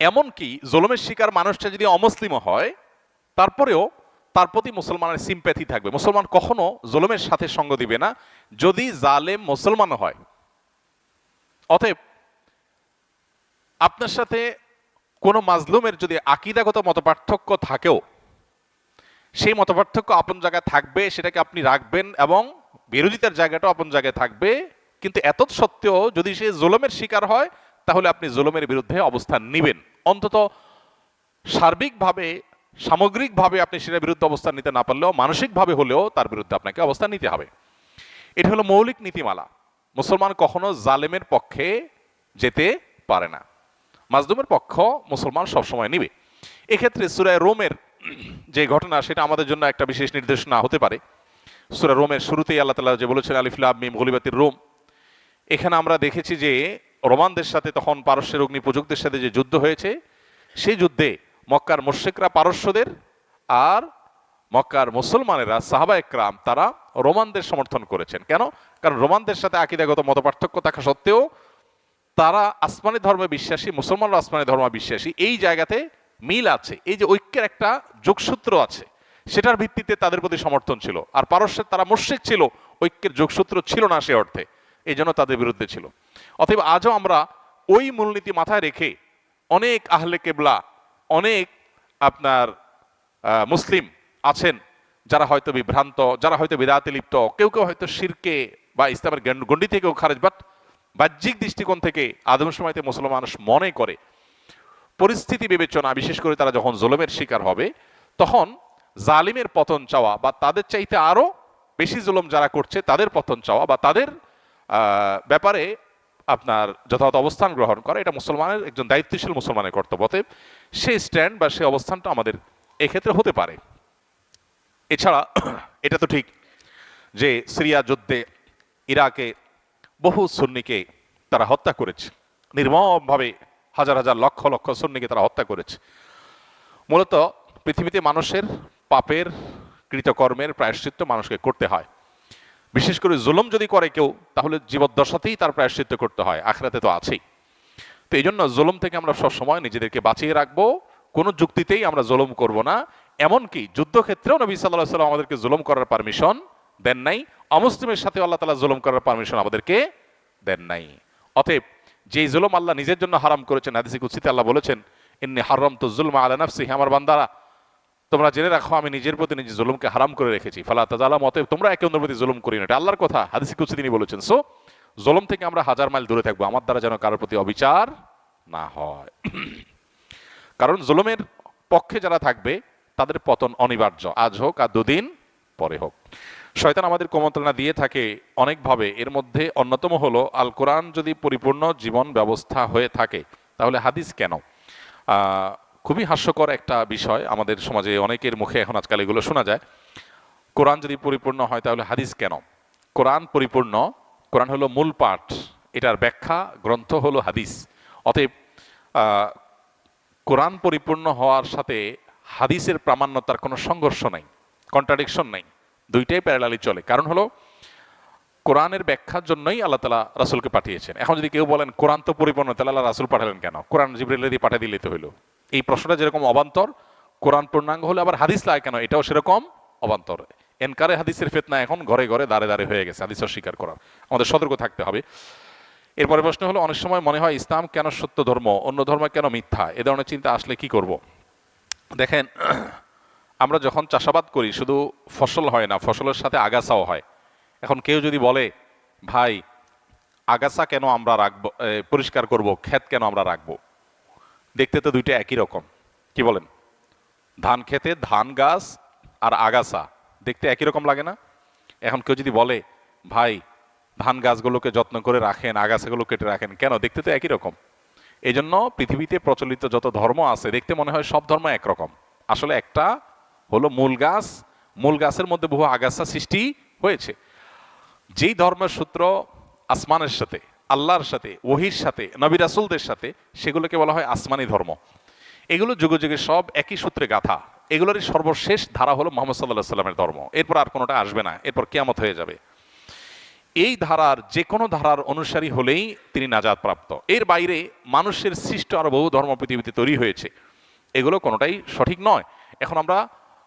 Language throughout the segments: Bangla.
এমনকি জুলুমের শিকার মানুষটা যদি অমুসলিমও হয়, তারপরেও তার প্রতি মুসলমানের সিম্প্যাথি থাকবে। মুসলমান কখনো জুলুমের সাথে সঙ্গ দিবে না। যদি জালেম মুসলমান হয়, অতএব আপনার সাথে কোনো মাজলুমের যদি আকিদাগত মতপার্থক্য থাকেও, সেই মতপার্থক্য আপন জায়গায় থাকবে, সেটাকে আপনি রাখবেন এবং বিরোধিতার জায়গাটাও আপন জায়গায় থাকবে। কিন্তু এত সত্ত্বেও যদি সে জুলুমের শিকার হয় তাহলে আপনি জুলুমের বিরুদ্ধে অবস্থান নেবেন। অন্তত সার্বিকভাবে, সামগ্রিকভাবে আপনি সেটার বিরুদ্ধে অবস্থান নিতে না পারলেও, মানসিকভাবে হলেও তার বিরুদ্ধে আপনাকে অবস্থান নিতে হবে। এটা হলো মৌলিক নীতিমালা। মুসলমান কখনো জালেমের পক্ষে যেতে পারে না। মাজলুমের পক্ষ মুসলমান সবসময় নিবে। এক্ষেত্রে সুরায় রোমের যে ঘটনা, সেটা আমাদের জন্য একটা বিশেষ নির্দেশনা হতে পারে। সুরা রোমের শুরুতেই আল্লাহ তালা যে বলেছেন আলিফুল্লাহ মিম গলিবাতির রোম। এখানে আমরা দেখেছি যে রোমানদের সাথে তখন পারস্যের অগ্নি প্রযুক্তের সাথে যে যুদ্ধ হয়েছে, সেই যুদ্ধে মক্কার মুশ্রিকরা পারস্যদের আর মক্কার মুসলমানেরা সাহাবা একরাম, তারা রোমানদের সমর্থন করেছেন। কেন? কারণ রোমানদের সাথে আকিদাগত মত পার্থক্য থাকা সত্ত্বেও তারা আসমানি ধর্মে বিশ্বাসী, মুসলমানরা আসমানি ধর্মে বিশ্বাসী। এই জায়গাতে মিল আছে, এই যে ঐক্যের একটা যোগসূত্র আছে, সেটার ভিত্তিতে তাদের প্রতি সমর্থন ছিল। আর পারস্যের, তারা মুশ্রিক ছিল, ঐক্যের যোগসূত্র ছিল না সে অর্থে, এই জন্য তাদের বিরুদ্ধে ছিল। অতএব আজও আমরা ওই মূলনীতি মাথায় রেখে অনেক আহলে কেবলা, অনেক আপনার মুসলিম আছেন যারা হয়তো বিভ্রান্ত, যারা হয়তো বিদাতে লিপ্ত, কেউ কেউ হয়তো শিরকে বা ইসলামের গণ্ড- থেকেও খারেজ বাট বাহ্যিক দৃষ্টিকোণ থেকে আদম সময়তে মুসলমান মানুষ মনে করে। পরিস্থিতি বিবেচনা, বিশেষ করে তারা যখন জুলুমের শিকার হবে, তখন জালিমের পতন চাওয়া বা তাদের চাইতে আরও বেশি জুলুম যারা করছে, তাদের পতন চাওয়া বা তাদের ব্যাপারে আপনার যথাযথ অবস্থান গ্রহণ করা, এটা মুসলমানের একজন দায়িত্বশীল মুসলমানের কর্তব্য। অতএব সেই স্ট্যান্ড বা সেই অবস্থানটা আমাদের এক্ষেত্রে হতে পারে। এছাড়া এটা তো ঠিক যে সিরিয়া যুদ্ধে ইরাকে বহু সুন্নিকে তারা হত্যা করেছে। নির্মমভাবে হাজার হাজার লক্ষ লক্ষ সুন্নিকে তারা হত্যা করেছে। মূলত পৃথিবীতে মানুষের পাপের কৃতকর্মের প্রায়শ্চিত্ত মানুষকে করতে হয়। বিশেষ করে জুলুম যদি করে কেউ, তাহলে জীবদ্দশাতেই তার প্রায়শ্চিত্ত করতে হয়, আখরাতে তো আছেই। তো এই জন্য জুলুম থেকে আমরা সবসময় নিজেদেরকে বাঁচিয়ে রাখব, কোনো যুক্তিতেই আমরা জুলুম করব না, এমনকি যুদ্ধক্ষেত্রেও নবী সাল্লাহ সাল্লাম আমাদেরকে জুলুম করার পারমিশন দেন নাই, অমুসলিমের সাথে আল্লাহ তালা জুলুম করার পারমিশন আমাদেরকে দেন নাই। অতএব যেই জুলুম আল্লাহ নিজের জন্য হারাম করেছেন, হাদিসি কুৎসিতে আল্লাহ বলেছেন, ইন্নি হারাম তো জুলমা আলা নাফসি হে আমার বান্দারা তোমরা জেনে রাখো, আমি নিজের প্রতি নিজের জুলুমকে হারাম করে রেখেছি। ফালা তাজালাম অতএব তোমরা একে অন্যের প্রতি জুলুম করি না। এটা আল্লাহর কথা, হাদিসি কুৎসি তিনি বলেছেন। সো জুলুম থেকে আমরা হাজার মাইল দূরে থাকব। আমার দ্বারা যেন কারোর প্রতি অবিচার না হয়। কারণ জুলুমের পক্ষে যারা থাকবে, তাদের পতন অনিবার্য। আজ হোক আর দুদিন পরে হোক। শয়তান আমাদের কুমন্ত্রণা দিয়ে থাকে অনেকভাবে। এর মধ্যে অন্যতম হলো, আল কোরআন যদি পরিপূর্ণ জীবন ব্যবস্থা হয়ে থাকে, তাহলে হাদিস কেন? খুবই হাস্যকর একটা বিষয়। আমাদের সমাজে অনেকের মুখে এখন আজকাল এগুলো শোনা যায়। কোরআন যদি পরিপূর্ণ হয়, তাহলে হাদিস কেন? কোরআন পরিপূর্ণ, কোরআন হলো মূল পাঠ। এটার ব্যাখ্যা, গ্রন্থ হলো হাদিস। অতএব কোরআন পরিপূর্ণ হওয়ার সাথে হাদিসের প্রামাণ্যতার কোনো সংঘর্ষ নাই কন্ট্রাডিকশন নাই। দুইটাই প্যারালালি চলে। কারণ হলো, কোরআনের ব্যাখ্যার জন্যই আল্লাহ তালা রাসুলকে পাঠিয়েছেন। এখন যদি কেউ বলেন, কোরআন তো পরিপূর্ণ তাহলে আল্লাহ রাসুল পাঠালেন কেন? কোরআন জিবরিল দিয়ে পাঠিয়ে দিলে তো হইল। এই প্রশ্নটা যেরকম অবান্তর, কোরআন পূর্ণাঙ্গ হলে আবার হাদিস লাগে কেন? এটাও সেরকম অবান্তর। এনকারে হাদিসের ফেতনা এখন ঘরে ঘরে দাঁড়ে দাঁড়ে হয়ে গেছে হাদিস অস্বীকার করার। আমাদের সতর্ক থাকতে হবে। এরপরে প্রশ্ন হলো, অনেক সময় মনে হয় ইসলাম কেন সত্য ধর্ম, অন্য ধর্ম কেন মিথ্যা? এ ধরনের চিন্তা আসলে কি করব? দেখেন, আমরা যখন চাষাবাদ করি, শুধু ফসল হয় না, ফসলের সাথে আগাছাও হয়। এখন কেউ যদি বলে, ভাই, আগাছা কেন আমরা রাখব? পরিষ্কার করব, ক্ষেত কেন আমরা রাখব? দেখতে তো দুইটা একই রকম। কি বলেন? ধান খেতে ধান গাছ আর আগাছা, দেখতে একই রকম লাগে না? এখন কেউ যদি বলে, ভাই, ধান গাছগুলোকে যত্ন করে রাখেন, আগাছাগুলো কেটে রাখেন, কেন? দেখতে তো একই রকম। এই জন্য পৃথিবীতে প্রচলিত যত ধর্ম আছে, দেখতে মনে হয় সব ধর্ম একরকম। আসলে একটা হলো মূল গাছ, মূল গাছের মধ্যে বহু আগাছা সৃষ্টি হয়েছে। যেই ধর্মের সূত্র আসমানের সাথে আল্লাহর সাথে, ওহির সাথে, নবী রাসুলদের সাথে, সেগুলোকে বলা হয় আসমানি ধর্ম। এগুলো যুগে যুগে সব একই সূত্রে গাথা। এগুলোরই সর্বশেষ ধারা হলো মোহাম্মদ সাল্লাহ সাল্লামের ধর্ম। এরপর আর কোনোটা আসবে না, এরপর কেয়ামত হয়ে যাবে। এই ধারার যে কোনো ধারার অনুসারী হলেই তিনি নাজাদ প্রাপ্ত এর বাইরে মানুষের সৃষ্ট আরও বহু ধর্ম পৃথিবীতে তৈরি হয়েছে। এগুলো কোনোটাই সঠিক নয়। এখন আমরা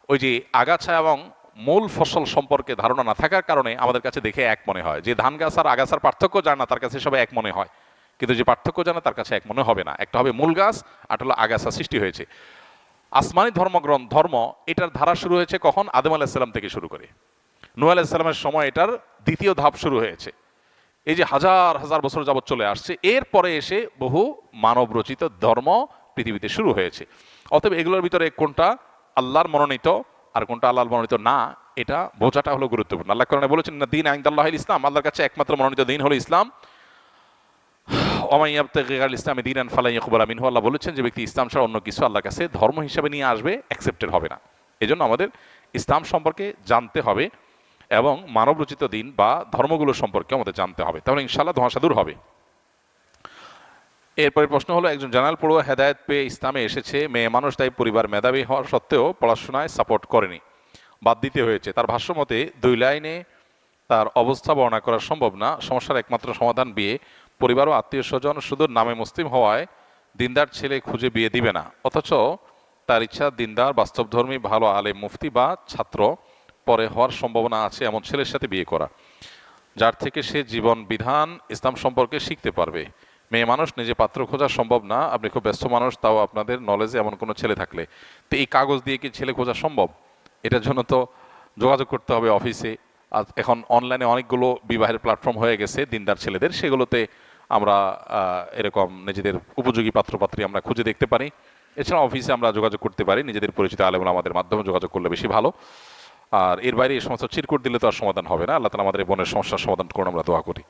ওই যে আগাছা এবং মূল ফসল সম্পর্কে ধারণা না থাকার কারণে আমাদের কাছে দেখে এক মনে হয়। যে ধান গাছ আর আগাছার পার্থক্য জানে না, তার কাছে সবাই এক মনে হয়। কিন্তু যে পার্থক্য জানে, তার কাছে এক মনে হবে না। একটা হবে মূল গাছ আর হলো আগাছা সৃষ্টি হয়েছে। আসমানি ধর্মগ্রন্থ, ধর্ম, এটার ধারা শুরু হয়েছে কখন? আদম আলাহিসাল্লাম থেকে শুরু করে। নূহ আলাইসাল্লামের সময় এটার দ্বিতীয় ধাপ শুরু হয়েছে। এই যে হাজার হাজার বছর যাবৎ চলে আসছে, এরপরে এসে বহু মানব রচিত ধর্ম পৃথিবীতে শুরু হয়েছে। অতএব এগুলোর ভিতরে কোনটা? আল্লাহর মনোনীত আর কোনটা আল্লাহর মনোনীত না, এটা বোঝাটা হলো গুরুত্বপূর্ণ। আল্লাহ কারণে বলেছেন না দিন আইন্দাল্লাহ ইসলাম। আল্লাহর কাছে একমাত্র মনোনীত দিন হলো ইসলাম। ওমাইয়াবতেগাল ইসলামী দিন আন ফালাই ইকবাল আমিন আল্লাহ বলেছেন যে ব্যক্তি ইসলাম ছাড়া অন্য কিছু আল্লাহর কাছে ধর্ম হিসাবে নিয়ে আসবে অ্যাকসেপ্টেড হবে না। এজন্য আমাদের ইসলাম সম্পর্কে জানতে হবে এবং মানবরচিত দিন বা ধর্মগুলো সম্পর্কে আমাদের জানতে হবে। তাহলে ইনশাল্লাহ ধোঁয়াশা দূর হবে। এরপরে প্রশ্ন হলো, একজন জানাল পড়ুয়া হেদায়ত পেয়ে ইসলামে এসেছে, মেয়ে মানুষ তাই পরিবার মেধাবী হওয়ার সত্ত্বেও পড়াশোনায় সাপোর্ট করেনি। বাদ দিতে হয়েছে। তার ভাষ্য মতে, দুই লাইনে তার অবস্থা বর্ণনা করা সম্ভব না। সমস্যার একমাত্র সমাধান বিয়ে। পরিবার ও আত্মীয় স্বজন শুধু নামে মুসলিম হওয়ায় দিনদার ছেলে খুঁজে বিয়ে দিবে না। অথচ তার ইচ্ছা দিনদার, বাস্তবধর্মী, ভালো আলে মুফতি বা ছাত্র পরে হওয়ার সম্ভাবনা আছে এমন ছেলের সাথে বিয়ে করা, যার থেকে সে জীবন বিধান ইসলাম সম্পর্কে শিখতে পারবে। মেয়ে মানুষ, নিজে পাত্র খোঁজা সম্ভব না। আপনি খুব ব্যস্ত মানুষ, তাও আপনাদের নলেজে এমন কোনো ছেলে থাকলে। তো এই কাগজ দিয়ে কি ছেলে খোঁজা সম্ভব? এটার জন্য তো যোগাযোগ করতে হবে অফিসে এখন অনলাইনে অনেকগুলো বিবাহের প্ল্যাটফর্ম হয়ে গেছে, দিনদার ছেলেদের। সেগুলোতে আমরা এরকম নিজেদের উপযোগী পাত্রপাত্রী আমরা খুঁজে দেখতে পারি। এছাড়া অফিসে আমরা যোগাযোগ করতে পারি। নিজেদের পরিচিত আলেমুল আমাদের মাধ্যমে যোগাযোগ করলে বেশি ভালো। আর এর বাইরে এই সমস্ত চিরকুট দিলে তো আর সমাধান হবে না। আল্লাহ তালা আমাদের বোনের সমস্যার সমাধান করুন, আমরা দোয়া করি।